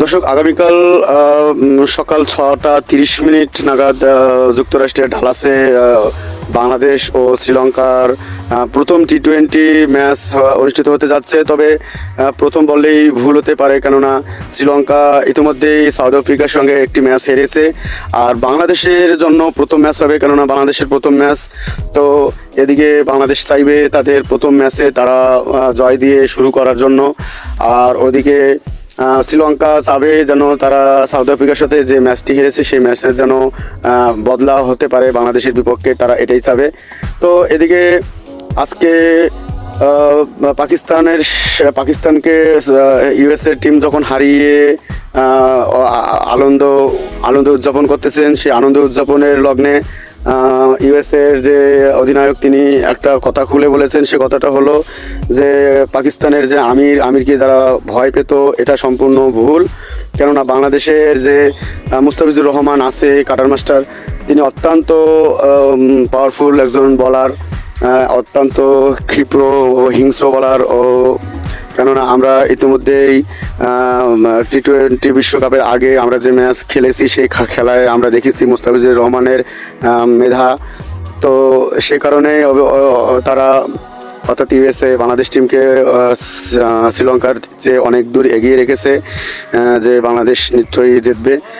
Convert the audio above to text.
দর্শক, আগামীকাল সকাল ছটা তিরিশ মিনিট নাগাদ যুক্তরাষ্ট্রের ঢালাসে বাংলাদেশ ও শ্রীলঙ্কার প্রথম টি টোয়েন্টি ম্যাচ অনুষ্ঠিত হতে যাচ্ছে। তবে প্রথম বললেই ভুল হতে পারে, কেননা শ্রীলঙ্কা ইতিমধ্যেই সাউথ আফ্রিকার সঙ্গে একটি ম্যাচ হেরেছে। আর বাংলাদেশের জন্য প্রথম ম্যাচ হবে, কেননা বাংলাদেশের প্রথম ম্যাচ। তো এদিকে বাংলাদেশ চাইবে তাদের প্রথম ম্যাচে তারা জয় দিয়ে শুরু করার জন্য। আর ওদিকে শ্রীলঙ্কা চাবে যেন তারা সাউথ আফ্রিকার সাথে যে ম্যাচটি হেরেছে, সেই ম্যাচের যেন বদলা হতে পারে বাংলাদেশের বিপক্ষে, তারা এটাই চাবে। তো এদিকে আজকে পাকিস্তানের পাকিস্তানকে ইউএসএর টিম যখন হারিয়ে আনন্দ আনন্দ উদযাপন করতেছেন, সেই আনন্দ উদযাপনের লগ্নে ইউএসএর যে অধিনায়ক, তিনি একটা কথা খুলে বলেছেন। সে কথাটা হলো যে, পাকিস্তানের যে আমির, আমিরকে যারা ভয় পেত, এটা সম্পূর্ণ ভুল। কেননা বাংলাদেশের যে মুস্তাফিজুর রহমান আছে, কাটার মাস্টার, তিনি অত্যন্ত পাওয়ারফুল একজন বলার অত্যন্ত ক্ষিপ্র ও হিংস্র বলার ও কেননা আমরা ইতিমধ্যেই টি টোয়েন্টি বিশ্বকাপের আগে আমরা যে ম্যাচ খেলেছি, সেই খেলায় আমরা দেখেছি মুস্তাফিজুর রহমানের মেধা। তো সে কারণে তারা অর্থাৎ ইউএসএ বাংলাদেশ টিমকে শ্রীলঙ্কার যে অনেক দূর এগিয়ে রেখেছে যে বাংলাদেশ নিশ্চয়ই জিতবে।